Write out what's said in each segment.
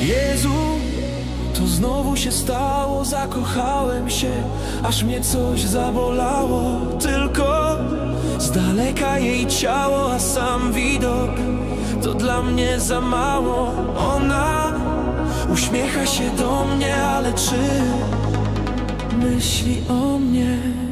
Jezu, to znowu się stało, zakochałem się, aż mnie coś zabolało. Tylko z daleka jej ciało, a sam widok to dla mnie za mało. Ona uśmiecha się do mnie, ale czy myśli o mnie?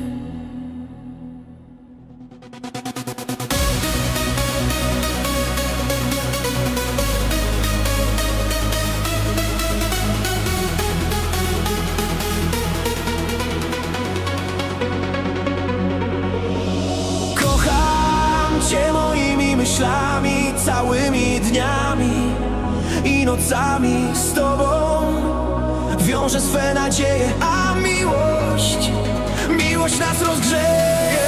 Myślami, całymi dniami i nocami z Tobą wiążę swe nadzieje, a miłość, miłość nas rozgrzeje.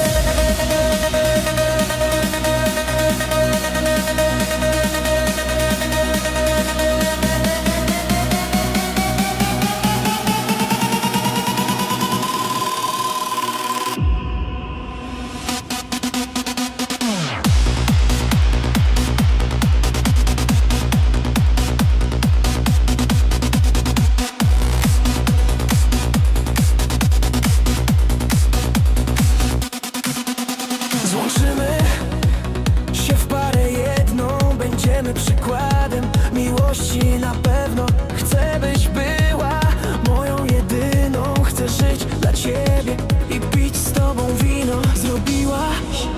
I pić z tobą wino. Zrobiłaś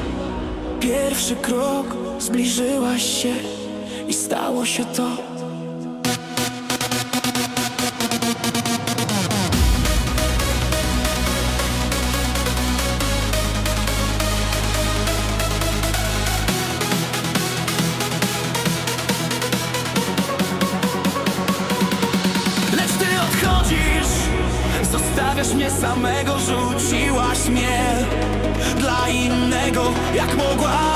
pierwszy krok Zbliżyłaś się i stało się to Zostawiasz mnie samego Rzuciłaś mnie Dla innego Jak mogłaś